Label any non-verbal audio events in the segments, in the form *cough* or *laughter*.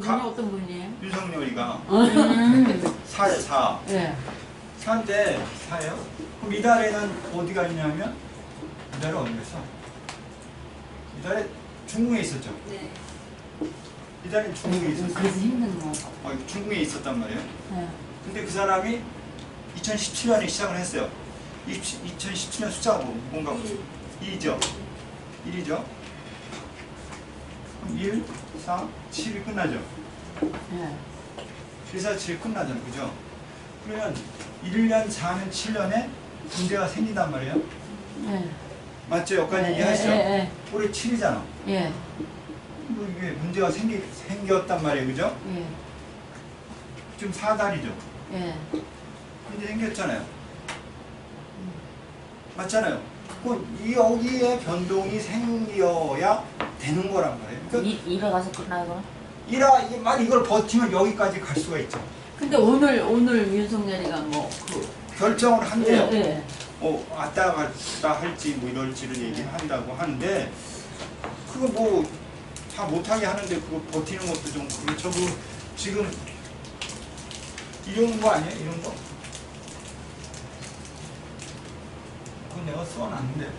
그분이 가- 어떤 분이에요? 윤석열이가 음. 4야 4. 예. 4인데 4예요? 그럼 이달에는 어디가 있냐면 이달에 어디 있어? 이달에 중국에 있었죠. 네. 이달에 중국에 있었어. 그래서 힘든 거. 어, 중국에 있었단 말이에요. 예. 근데 그 사람이 2017년에 시작을 했어요. 2017년 숫자가 뭐- 뭔가 일. 2죠. 1이죠. 그럼 1, 4, 7이 끝나죠. 예. 1, 4, 7이 끝나잖아요. 그죠? 그러면 1년, 4년, 7년에 문제가 생긴단 말이에요. 예. 맞죠? 여기까지 예, 이해하시죠? 예, 올해 7이잖아. 예. 예. 뭐 이게 문제가 생기, 생겼단 말이에요. 그죠? 예. 지금 4달이죠. 예. 문제 생겼잖아요. 맞잖아요. 그 이- 여기에 변동이 생겨야 되는 거란 말이에요. 그러니까 이, 일어가서 끝나고 이라 이- 만 이걸 버티면 여기까지 갈 수가 있죠. 근데 오늘 오늘 윤석열이가 뭐그 결정을 한대요. 예, 예. 어, 왔다 갔다 할지 뭐 이럴지를 얘기한다고 하는데 그거 뭐 다 못하게 하는데 그거 버티는 것도 좀 그렇죠. 그 지금 이런 거 아니에요? 이런 거? 그건 내가 써놨는데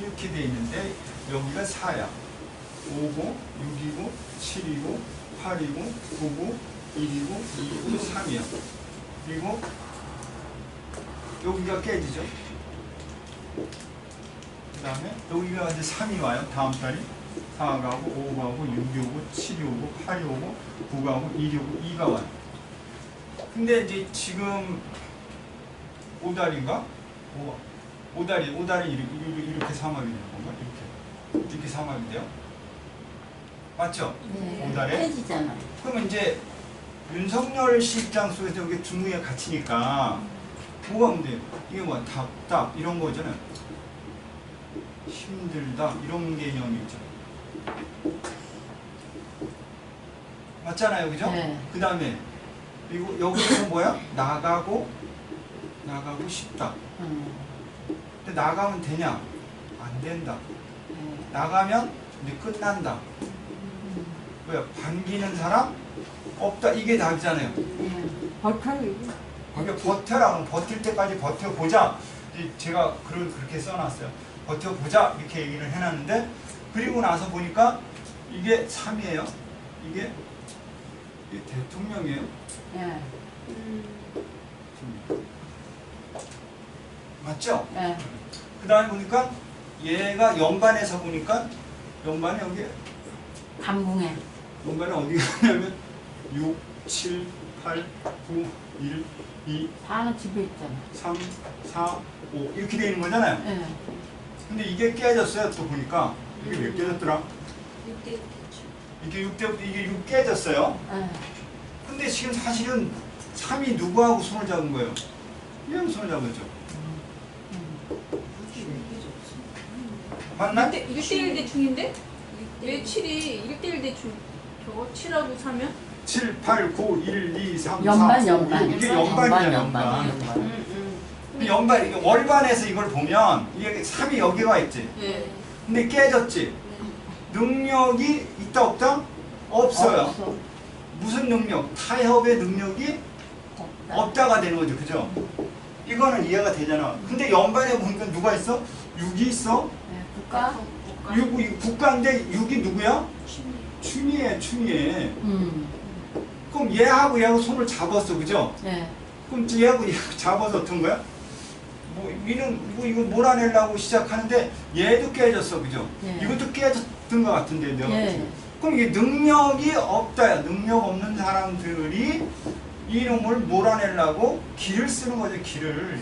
이렇게 돼 있는데 여기가 4야. 5고 6이고 7이고 8이고 9고 1이고 2이고 3이야. 그리고 여기가 깨지죠? 그 다음에 여기가 이제 3이 와요. 다음 달이. 4가 오고 5가 오고 6이 오고 7이 오고 8이 오고 9가 오고 1이 오고 2가 와요. 근데 이제 지금 5달인가? 5, 5달이 5달이 이렇게, 이렇게, 이렇게 삼합이 되는 건가? 이렇게 이렇게 삼합이 돼요? 맞죠? 예. 오달에? 해지잖아. 그러면 이제 윤석열 씨 입장 속에서 여기 중국에 갇히니까 뭐가 문제예요? 이게 뭐 답답 이런 거잖아요. 힘들다 이런 개념이 있죠. 맞잖아요, 그죠? 네. 그 다음에 그리고 여기서 뭐야? 나가고 나가고 싶다. 음. 근데 나가면 되냐? 안 된다. 예. 나가면 이제 끝난다. 뭐야? 반기는 사람 없다. 이게 답이잖아요. 예. 버텨요. 거기 버텨라. 버틸 때까지 버텨보자. 제가 글을 그렇게 써놨어요. 버텨보자. 이렇게 얘기를 해놨는데 그리고 나서 보니까 이게 3이에요. 이게, 이게 대통령이에요. 예. 맞죠? 예. 그 다음에 보니까 얘가 연반에서 보니까 연반이 여기 감궁에. 연반이 어디 가냐면 6, 7, 8, 9, 1, 2, 다 집에 있잖아. 3, 4, 5 이렇게 되어 있는 거잖아요. 예. 근데 이게 깨졌어요. 또 보니까 이게 몇 깨졌더라? 육대 대출. 이게 6대 이게 6 깨졌어요. 예. 근데 지금 사실은 3이 누구하고 손을 잡은 거예요? 얘하고 손을 잡았죠. 맞나? 6대1 대충인데? 왜 7이 1대1 대충? 저거 7하고 3면? 7, 8, 9, 1, 2, 3, 연반, 4, 5, 연반. 6 이게 연반, 연반이잖아요. 연반, 연반. 연반. 응, 응. 근데 연반 이게 월반에서 이걸 보면 이게 3이 여기가 있지. 네. 근데 깨졌지. 능력이 있다 없다? 없어요. 없어. 무슨 능력? 타협의 능력이 없다. 없다 가 되는 거죠. 그죠? 이거는 이해가 되잖아. 근데 연반에 보니까 누가 있어? 6이 있어? 예. 국가. 6, 이 국가인데 6이 누구야? 춘이에, 춘이에. 음. 그럼 얘하고 얘하고 손을 잡았어. 그죠? 예. 그럼 얘하고 얘하고 잡아서 어떤 거야? 뭐, 얘는 뭐 이거 몰아내려고 시작하는데 얘도 깨졌어. 그죠? 예. 이것도 깨졌던 것 같은데, 내가. 예. 그럼 이게 능력이 없다야. 능력 없는 사람들이 이놈을 몰아내려고 길을 쓰는 거죠. 길을.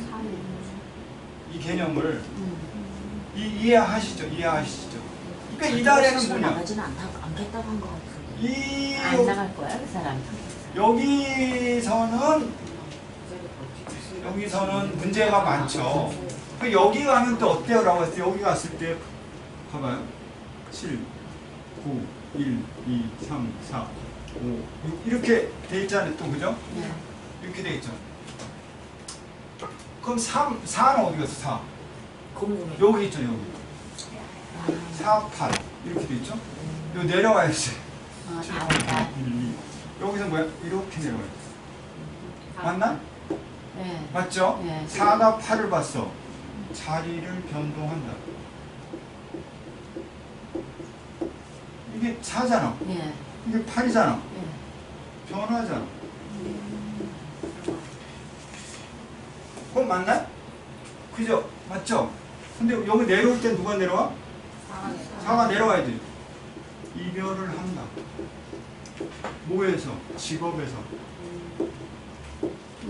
이 개념을. 음. 이, 이해하시죠? 이해하시죠? 그러니까 이달에는 뭐냐? 나가지는 않다, 않겠다고 한 것 같은데. 이안 나갈 거야 그 사람. 여기서는 여기서는 문제가 많죠. 그 여기 가면 또 어때요? 라고 했을 때 여기 갔을 때 봐봐요. 7, 9, 1, 2, 3, 4, 5, 6 이렇게 돼 있잖아요. 또 그죠? 예. 이렇게 돼 있죠. 그럼 3, 4는 어디 갔어? 4. 궁금해. 여기 있죠 여기 4, 8 이렇게 돼 있죠? 여기 내려와야지 어, 7, 다 8, 왔다. 9, 1, 2 여기서 뭐야? 이렇게 내려와요 맞나? 예. 맞죠? 예. 4가 8을 봤어 자리를 변동한다 이게 4잖아 예. 이게 8이잖아 예. 변하잖아 그건 맞나? 그죠? 맞죠? 근데 여기 내려올 때 누가 내려와? 사가 내려와야 돼. 이별을 한다. 뭐에서? 직업에서.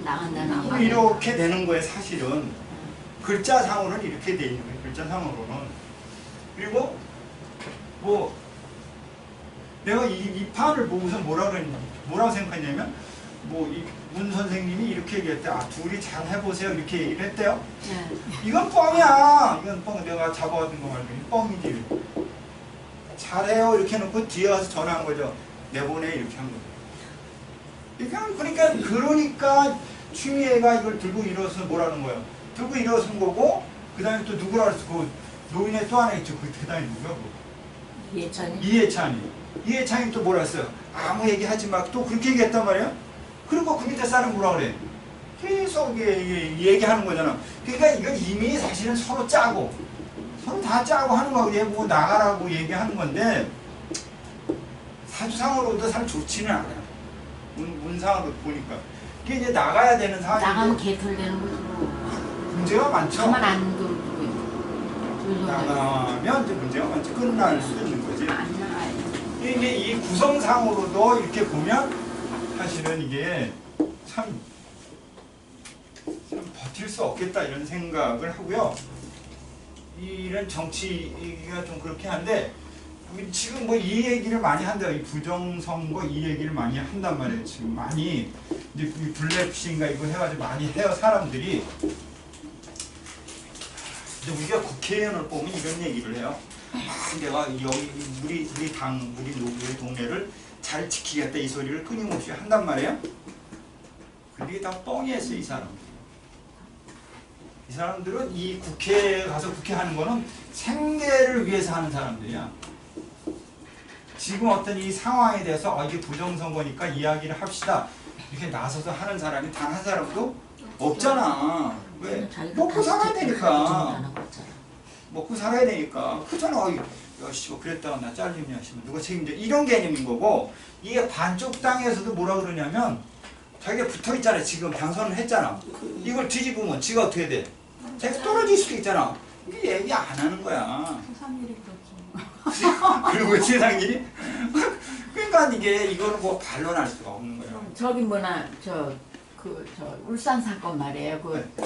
나간다는 그럼 이렇게 되는 거예요, 사실은. 글자상으로는 이렇게 돼 있는 거예요, 글자상으로는. 그리고, 뭐, 내가 이, 이 판을 보고서 뭐라 그랬냐, 뭐라고 생각했냐면, 뭐, 이 문 선생님이 이렇게 얘기했대. 아, 둘이 잘 해보세요. 이렇게 얘기를 했대요. 예. 이건 뻥이야. 이건 뻥. 내가 잡아왔던 거 말고 이 뻥이지. 잘해요. 이렇게 해놓고 뒤에 가서 전화한 거죠. 내보내 이렇게 한 거죠. 이렇게 하면 그러니까 그러니까 취미애가 이걸 들고 일어서 뭐라는 거예요. 들고 일어선 거고 그 다음에 또 누구라 그랬어. 그 노인의 또 하나 있죠. 그 대단히 누구야? 그 예찬이. 이해찬이. 이해찬이 또 뭐라 했어요? 아무 얘기 하지 마. 또 그렇게 얘기했단 말이야? 그리고 그 밑에 사람 뭐라 그래? 계속 얘기하는 거잖아. 그러니까 이건 이미 사실은 서로 짜고, 서로 다 짜고 하는 거고, 얘 보고 나가라고 얘기하는 건데, 사주상으로도 참 좋지는 않아요. 문, 문상으로 보니까. 이게 이제 나가야 되는 나가면 상황인데, 개털되는 거죠. 문제가 많죠. 가만 안. 나가면 이제 문제가 많죠. 끝날 수도 있는 거지. 이게 이 구성상으로도 이렇게 보면 사실은 이게 참, 참 버틸 수 없겠다 이런 생각을 하고요. 이런 정치가 좀 그렇게 한데 우리 지금 뭐 이 얘기를 많이 한대요. 이 부정선거 이 얘기를 많이 한단 말이에요. 지금 많이 이제 이 블랙싱가 이거 해가지고 많이 해요 사람들이. 근데 우리가 국회의원을 보면 이런 얘기를 해요. 아, 내가 여기 우리 우리 당 우리 노구의 동네를 잘 지키겠다 이 소리를 끊임없이 한단 말이에요. 근데 이게 다 뻥이었어 이 사람. 이 사람들은 이 국회에 가서 국회 하는 거는 생계를 위해서 하는 사람들이야. 지금 어떤 이 상황에 대해서 아, 이게 부정선거니까 이야기를 합시다. 이렇게 나서서 하는 사람이 단 한 사람도 없잖아. 왜? 먹고 다 살아야 되니까. 먹고 살아야 되니까 그잖아 야 씨뭐 그랬다가 나 잘리냐 씨뭐 누가 책임져. 이런 개념인 거고 이게 반쪽 땅에서도 뭐라 그러냐면 자기가 붙어 있잖아. 지금 당선을 했잖아. 이걸 뒤집으면 지가 어떻게 돼? 자기가 떨어질 수도 있잖아. 이게 얘기 안 하는 거야. *laughs* 그리고 세상 일이? 그러니까 이게 이거는 뭐 반론할 수가 없는 거야 저기 뭐나 저 그저 울산 사건 말이에요. 그 네,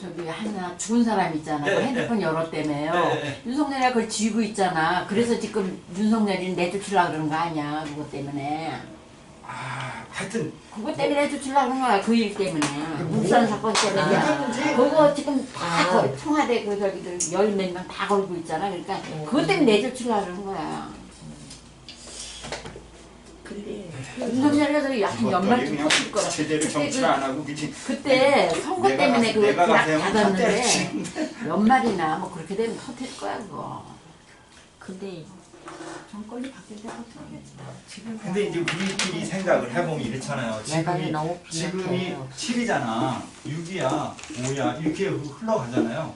저기 하나 죽은 사람 있잖아. 네, 그 핸드폰 열었다며요. 네, 네. 윤석열이가 그걸 쥐고 있잖아. 그래서 지금 윤석열이 내쫓으려고 그러는 거 아니야. 그것 때문에. 아 하여튼 그것 때문에 내쫓으려고 그런 거야. 그 일 때문에. 울산 사건 때문에. 뭐든지 그거 지금 다 아. 걸- 청와대 그 저기들 열 몇 명 다 걸고 있잖아. 그러니까 그것 때문에 내쫓으려고 그러는 거야. 근데 윤석열이가 저기 약간 연말쯤 그냥 터질 거라. 제대로 그때 정치를 그- 안 하고 그치 그때 선거 내가 때문에 가서- 그 내가 가서 하면 받았는데 때려치는데. 연말이나 뭐 그렇게 되면 터질 거야 그거. 근데 정권이 바뀔 때 어떻게 하겠다. 지금 근데 이제 우리끼리 생각을 해보면 이렇잖아요. 지금이 너무 지금이 빈약해요. 7이잖아, 6이야, 5야 이렇게 흘러가잖아요.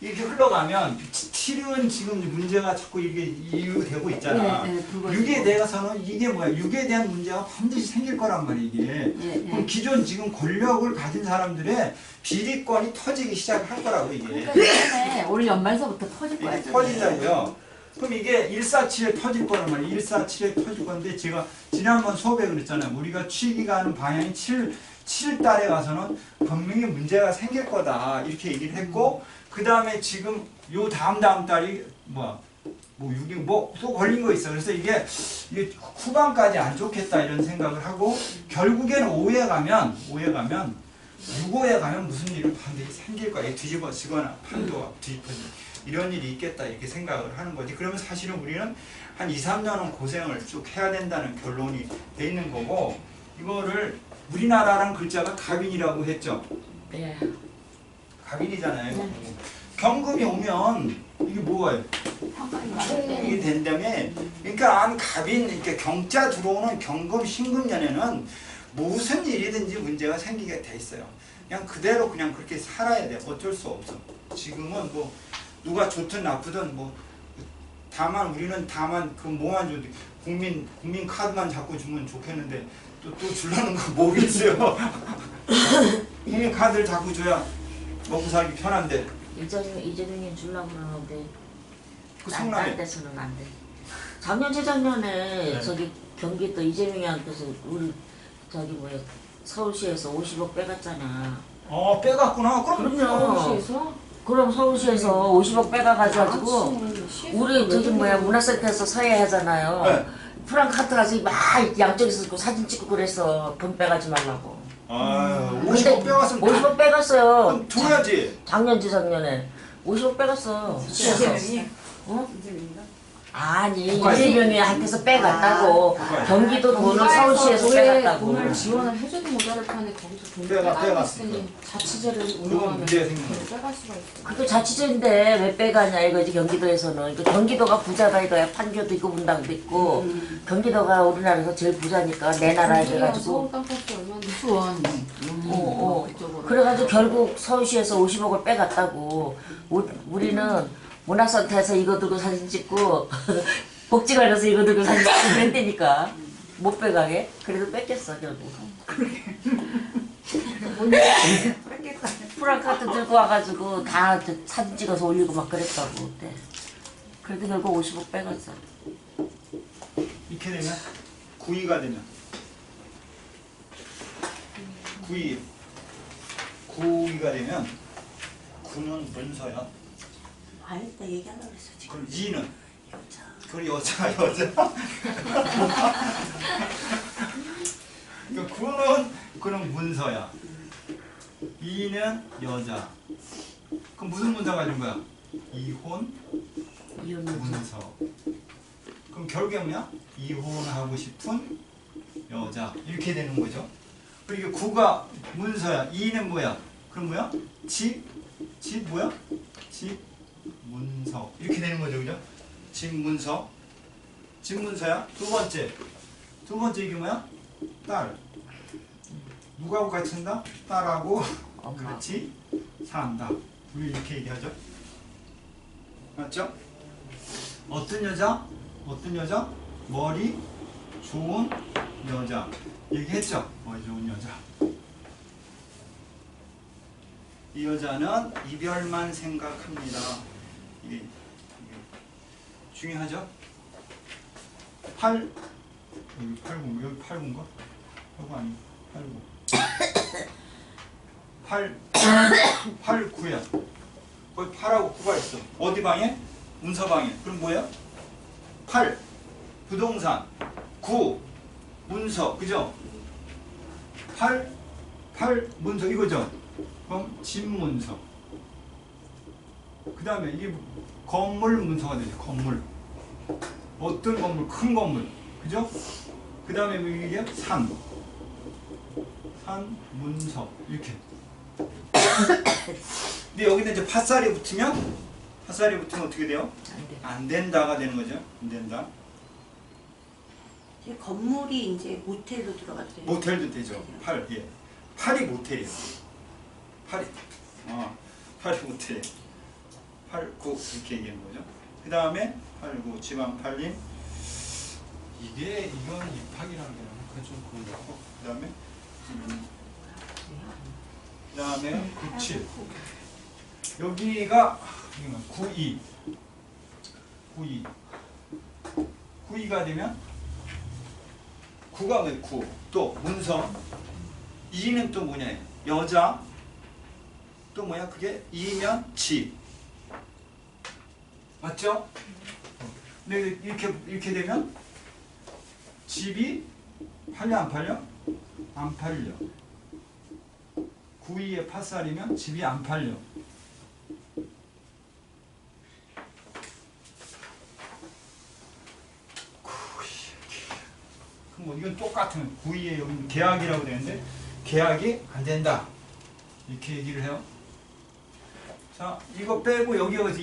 네. 이렇게 흘러가면 7은 지금 문제가 자꾸 이게 이유되고 있잖아. 네, 네. 6에 대해서는 이게 뭐야? 6에 대한 문제가 반드시 생길 거란 말이야 이게. 예, 그럼 예. 기존 지금 권력을 가진 사람들의 비리권이 터지기 시작할 거라고 이게. 그러니까 올 연말서부터 터질 거야. 터진다고요. 그럼 이게 147에 터질 거란 말이에요. 147에 터질 건데 제가 지난번 수업에 그랬잖아요. 우리가 취기가 하는 방향이 7, 7달에 가서는 분명히 문제가 생길 거다. 이렇게 얘기를 했고 그 다음에 지금 요 다음 다음 달이 뭐야? 뭐 6이 뭐또 걸린 거 있어. 그래서 이게 이게 후반까지 안 좋겠다 이런 생각을 하고 결국에는 5에 가면 5에 가면 6호에 가면 무슨 일은 반드시 생길 거야. 뒤집어지거나 판도가 뒤집어지 이런 일이 있겠다 이렇게 생각을 하는 거지. 그러면 사실은 우리는 한 2, 3년은 고생을 쭉 해야 된다는 결론이 돼 있는 거고 이거를 우리나라라는 글자가 갑인이라고 했죠. 네. 갑인이잖아요. 경금이 오면 이게 뭐예요? 총이 된 다음에 그러니까 안 갑인 이렇게 경자 들어오는 경금 신금년에는 무슨 일이든지 문제가 생기게 돼 있어요. 그냥 그대로 그냥 그렇게 살아야 돼. 어쩔 수 없어. 지금은 뭐 누가 좋든 나쁘든 뭐 다만 우리는 다만 그 뭐만 줘도 국민 국민 카드만 자꾸 주면 좋겠는데 또또 주려는 거 *laughs* 뭐겠어요? *laughs* 국민 카드를 자꾸 줘야 먹고 살기 편한데 이재명 이재명이 주려고 그러는데 그 딴, 성남에 딴 데서는 안 돼. 작년 재작년에 네. 저기 경기도 이재명이한테서 우리 저기 뭐야 서울시에서 50억 빼갔잖아. 어 빼갔구나. 그럼 그럼요. 서울시에서 그럼 서울시에서 50억 빼가가지고 우리 저기 뭐야 문화센터에서 사회 하잖아요. 네. 프랑카트 가서 막 양쪽에서 그 사진 찍고 그래서 돈 빼가지 말라고. 아유 근데 50억 빼갔으면 50억 빼갔어요. 그럼 줘야지. 작년 재작년에 50억 빼갔어. 시에서. 어? 아니 이재명이 한테서 빼갔다고 누가요? 경기도 돈을 서울시에서 빼갔다고. 돈을 지원을 해줘도 모자랄 판에 거기서 돈 빼가- 빼가고 빼갔으니까. 있으니 자치제를 운영하면 문제가 돈. 빼갈 수가 있어. 그게 자치제인데 왜 빼가냐 이거지 경기도에서는 그 경기도가 부자다 이거야 판교도 있고 분당도 있고 경기도가 우리나라에서 제일 부자니까 내 나라 해가지고 서울 땅값이 얼마인데? 수원 어, 어. 그쪽으로. 그래가지고 결국 서울시에서 50억을 빼갔다고 우, 우리는 문화센터에서 이거 들고 사진 찍고 *laughs* 복지관에서 이거 들고 사진 찍고 그랬다니까. 못 빼가게? 그래도 뺏겼어 결국. 프랑카트 들고 와가지고 다저 사진 찍어서 올리고 막 그랬다고. 그때 그래도 결국 50억 빼갔어 이렇게 되면 구이가 되면 구이. 구이가 되면 구는 문서야. 아니 나 얘기하려고 그랬어 그럼 이는 여자 그 여자 여자. 그러니까 구는 그는 문서야. 이는 여자. 그럼 무슨 문서 가진 거야? 이혼 이혼 문서. 그럼 결국에 뭐야? 이혼하고 싶은 여자 이렇게 되는 거죠. 그리고 구가 문서야. 이는 뭐야? 그럼 뭐야? 집, 집 뭐야? 집 문서 이렇게 되는 거죠, 그죠? 집 문서, 집 문서야. 두 번째, 두 번째 이게 뭐야? 딸. 누구하고 같이 산다? 딸하고 *laughs* 같이 산다. 우리 이렇게 얘기하죠. 맞죠? 어떤 여자? 어떤 여자? 머리 좋은 여자. 얘기했죠? 머리 좋은 여자. 이 여자는 이별만 생각합니다. 이게, 이게 중요하죠? 8 여기 8군 여기 8군가? 8군 아니 8군 8 8 9야. 거기 8하고 9가 있어. 어디 방에? 문서 방에. 그럼 뭐야? 8 부동산 9 문서 그죠? 8 8 문서 이거죠? 그럼 집 문서. 그 다음에 이게 건물 문서가 되죠. 건물. 어떤 건물? 큰 건물. 그죠? 그 다음에 뭐 이게 산. 산 문서 이렇게. *coughs* 근데 여기는 이제 팥살이 붙으면 팥살이 붙으면 어떻게 돼요? 안 돼 안 된다가 되는 거죠. 안 된다. 이제 건물이 이제 모텔로 들어갔대요. 모텔도 되죠. 팔 예. 팔이 모텔이에요. 팔이 어 팔이 모텔. 팔구 이렇게 얘기하는 거죠. 그 다음에 팔구 집안 팔림. 이게 이건 입학이라는 게 그건 좀 그런 거고. 그 다음에 음, 그 다음에 97 여기가 92 92 92가 되면 9가 뭐예요? 9. 또 문서. 2는 또 뭐냐? 여자. 또 뭐야? 그게 이면 집. 맞죠? 근데 이렇게 이렇게 되면 집이 팔려 안 팔려? 안 팔려. 9위에 팥살이면 집이 안 팔려. 뭐 이건 똑같은 9위에 여기 계약이라고 되는데 계약이 안 된다 이렇게 얘기를 해요. 자, 이거 빼고 여기 여기서